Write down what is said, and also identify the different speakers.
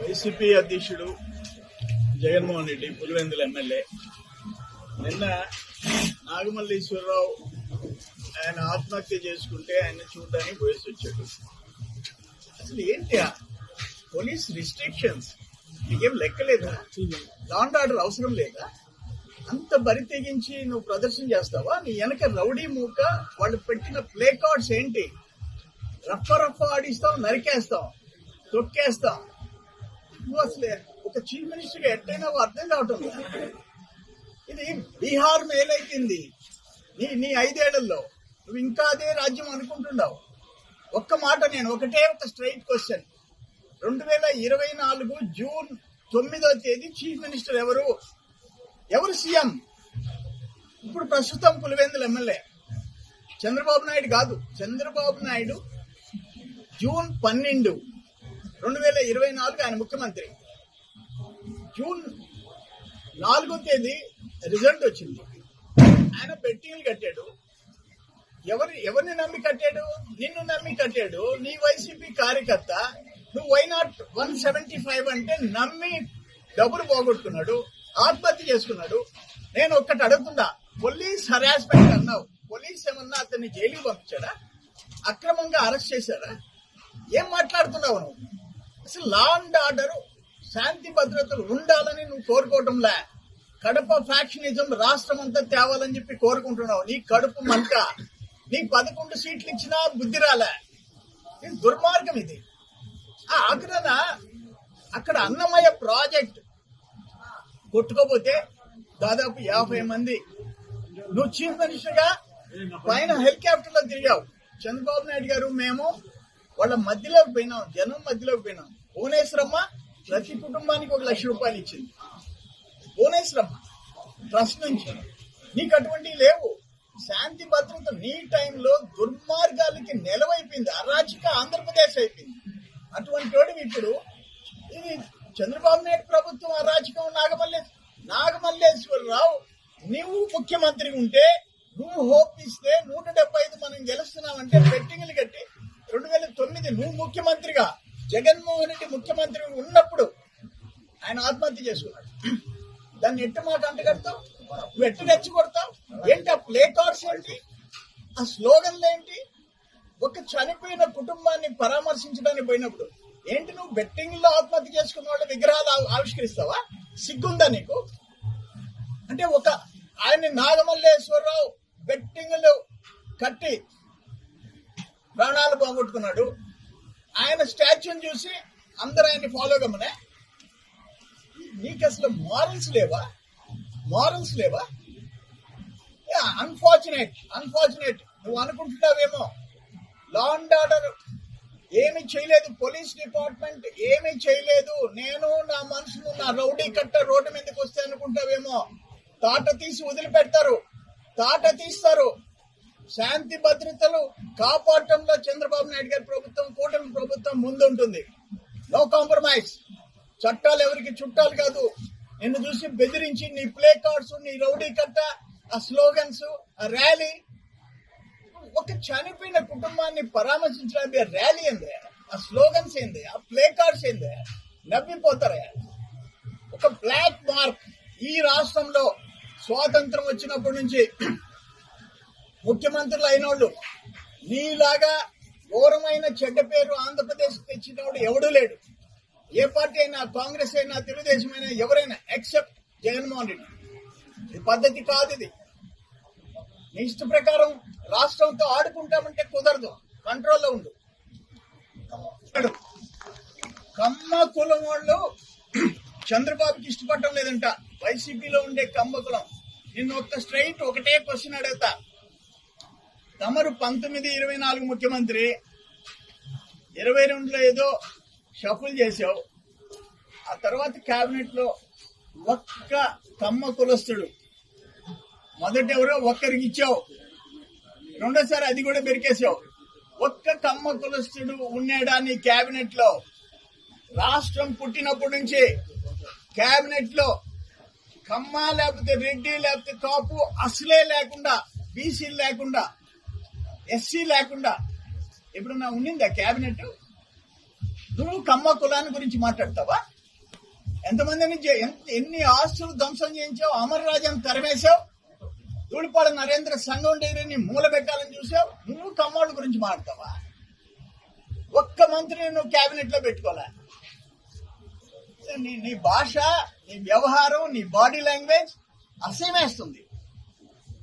Speaker 1: YCP అధ్యక్షుడు Jaganmohan Reddy Pulivendula MLA. నిన్న నాగమల్లేశ్వరరావు ఆయన ఆత్మహత్య చేసుకుంటే ఆయన చూడడానికి పోయేసి వచ్చాడు. అసలు ఏంటి పోలీస్ రిస్ట్రిక్షన్స్ నీకేం లెక్కలేదా లాండ్ ఆర్డర్ అవసరం లేదా? అంత బరి తెగించి నువ్వు ప్రదర్శన చేస్తావా? నీ వెనక రౌడీ మూక వాళ్ళు పెట్టిన ప్లే కార్డ్స్ ఏంటి? రఫ రఫ ఆడిస్తాం నరికేస్తాం తొక్కేస్తాం. నువ్వు అసలే ఒక చీఫ్ మినిస్టర్ ఎట్టయినా అర్థం కావటం ఇది బీహార్ మేలైతుంది నీ నీ ఐదేళ్ళలో నువ్వు ఇంకా అదే రాజ్యం అనుకుంటున్నావు. ఒక్క మాట నేను ఒకటే ఒక స్ట్రైట్ క్వశ్చన్. రెండు వేల ఇరవై నాలుగు జూన్ తొమ్మిదో తేదీ చీఫ్ మినిస్టర్ ఎవరు? ఎవరు సీఎం? ఇప్పుడు ప్రస్తుతం పులివెందుల ఎమ్మెల్యే. చంద్రబాబు నాయుడు కాదు చంద్రబాబు నాయుడు జూన్ పన్నెండు. రెండు వేల ఇరవై నాలుగు ఆయన ముఖ్యమంత్రి. జూన్ నాలుగో తేదీ రిజల్ట్ వచ్చింది. ఆయన బెట్టింగ్లు కట్టాడు. ఎవరి ఎవరిని నమ్మి కట్టాడు? నిన్ను నమ్మి కట్టాడు. నీ వైసీపీ కార్యకర్త. నువ్వు why not one seventy five అంటే నమ్మి డబ్బులు పోగొట్టుకున్నాడు ఆత్మహత్య చేసుకున్నాడు. నేను ఒక్కటి అడుగుతున్నా పోలీస్ హరాస్మెంట్ అన్నావు. పోలీస్ ఏమన్నా అతన్ని జైలుకి పంపించాడా? అక్రమంగా అరెస్ట్ చేశారా ఏం మాట్లాడుతున్నావు నువ్వు? లా అండ్ ఆర్డర్ శాంతి భద్రతలు ఉండాలని నువ్వు కోరుకోవటంలే. కడప ఫ్యాక్షనిజం రాష్ట్రం అంతా తేవాలని చెప్పి కోరుకుంటున్నావు. నీ కడుపు మంట నీ పదకొండు సీట్లు ఇచ్చినా బుద్ధి రాలే. ఇది దుర్మార్గం ఇది. ఆ ఆఖరణ అక్కడ అన్నమయ్య ప్రాజెక్ట్ కొట్టుకోపోతే దాదాపు యాభై మంది. నువ్వు చీఫ్ మినిస్టర్గా పైన హెలికాప్టర్లో తిరిగావు. చంద్రబాబు నాయుడు గారు మేము వాళ్ళ మధ్యలోకి పోయినాం జనం మధ్యలోకి పోయినాం. భువనేశ్వరమ్మ ప్రతి కుటుంబానికి ఒక లక్ష రూపాయలు ఇచ్చింది. భువనేశ్వరమ్మ ట్రస్ట్ నుంచి. నీకు అటువంటివి లేవు. శాంతి భద్రత నీ టైంలో దుర్మార్గాలకి నెలవైపోయింది. అరాచక ఆంధ్రప్రదేశ్ అయిపోయింది. అటువంటి వాడు ఇప్పుడు ఇది చంద్రబాబు నాయుడు ప్రభుత్వం అరాచకం నాగమల్లే నాగమల్లేశ్వరరావు నువ్వు ముఖ్యమంత్రి ఉంటే నువ్వు హోప్ ఇస్తే నూట డెబ్బై ఐదు మనం గెలుస్తున్నామంటే బెట్టింగ్లు కట్టి రెండు వేల తొమ్మిది నువ్వు ముఖ్యమంత్రిగా జగన్మోహన్ రెడ్డి ముఖ్యమంత్రి ఉన్నప్పుడు ఆయన ఆత్మహత్య చేసుకున్నాడు. దాన్ని ఎట్టు మాట అంటగడతావు నువ్వు ఎట్టు కొడతావు? ఏంటి ఆ ప్లే కార్డ్స్ ఏంటి? ఆ స్లోగన్లు ఏంటి? ఒక చనిపోయిన కుటుంబాన్ని పరామర్శించడానికి పోయినప్పుడు ఏంటి నువ్వు బెట్టింగ్లో ఆత్మహత్య చేసుకున్న వాళ్ళ విగ్రహాలు ఆవిష్కరిస్తావా? సిగ్గుందా నీకు? అంటే ఒక ఆయన నాగమల్లేశ్వరరావు బెట్టింగ్లు కట్టి ప్రాణాలు పోగొట్టుకున్నాడు. ఆయన స్టాచ్యూని చూసి అందరూ ఆయన్ని ఫాలో కమ్మనే. నీకు అసలు మారల్స్ లేవా? మారల్స్ లేవా? అన్ఫార్చునేట్ అన్ఫార్చునేట్ నువ్వు అనుకుంటున్నావేమో? లా అండ్ ఆర్డర్ ఏమి చేయలేదు పోలీస్ డిపార్ట్మెంట్ ఏమి చేయలేదు. నేను నా మనుషులు నా రౌడీ కట్ట రోడ్డు మీదకి వస్తే అనుకుంటావేమో? తాట తీసి వదిలిపెడతారు. తాట తీస్తారు. శాంతి భద్రతలు కాపాడటంలో చంద్రబాబు నాయుడు గారి ప్రభుత్వం కూటమి ప్రభుత్వం ముందుంటుంది. నో కాంప్రమైజ్ చట్టాలు ఎవరికి చుట్టాలు కాదు. నిన్ను చూసి బెదిరించి నీ ప్లే కార్డ్స్ నీ రౌడీ కట్ట ఆ స్లోగన్స్ ఆ ర్యాలీ. ఒక చనిపోయిన కుటుంబాన్ని పరామర్శించడానికి ర్యాలీ ఏంది? ఆ స్లోగన్స్ ఏంది? ఆ ప్లే కార్డ్స్ ఏంది? నవ్విపోతారా. ఒక బ్లాక్ మార్క్. ఈ రాష్ట్రంలో స్వాతంత్రం వచ్చినప్పటి నుంచి ముఖ్యమంత్రులు అయినోళ్ళు. నీలాగా ఘోరమైన చెడ్డ పేరు ఆంధ్రప్రదేశ్ తెచ్చినోడు ఎవడూ లేడు. ఏ పార్టీ అయినా కాంగ్రెస్ అయినా తెలుగుదేశం అయినా ఎవరైనా ఎక్సెప్ట్ జగన్మోహన్ రెడ్డి. ఇది పద్ధతి కాదు ఇది. నీ ఇష్ట ప్రకారం రాష్ట్రంతో ఆడుకుంటామంటే కుదరదు. కంట్రోల్లో ఉండు. కమ్మ కులం వాళ్ళు చంద్రబాబుకి ఇష్టపడటం లేదంట. వైసీపీలో ఉండే కమ్మ కులం. నిన్న ఒక్క స్ట్రైట్ ఒకటే క్వశ్చన్ అడుగుతా. తమరు పంతొమ్మిది ఇరవై నాలుగు ముఖ్యమంత్రి ఇరవై రెండులో ఏదో షఫుల్ చేసావు ఆ తర్వాత కేబినెట్లో ఒక్క కమ్మ కులస్తుడు. మొదట ఎవరో ఒక్కరికి ఇచ్చావు. రెండోసారి అది కూడా పెరికేసావు ఒక్క కమ్మ కులస్తుడు ఉన్నాడా నీ కేబినెట్లో రాష్ట్రం పుట్టినప్పటి నుంచి కేబినెట్లో కమ్మ లేకపోతే రెడ్డి లేకపోతే కాపు అసలే లేకుండా బీసీ లేకుండా ఎస్సీ లేకుండా ఎప్పుడన్నా ఉండిందా కేబినెట్ నువ్వు కమ్మ కులాన్ని గురించి మాట్లాడతావా? ఎంతమందిని ఎంత- ఎన్ని ఆస్తులు ధ్వంసం చేయించావు? అమర్ రాజాను తరిమేశావు? ధూళిపాడ నరేంద్ర సంఘం డైరీని మూల పెట్టాలని చూసావు నువ్వు కమ్మోళ్ళ గురించి మాట్లాడతావా? ఒక్క మంత్రిని నువ్వు కేబినెట్లో పెట్టుకోలే. నీ నీ భాష నీ వ్యవహారం నీ బాడీ లాంగ్వేజ్ అసహ్యమేస్తుంది.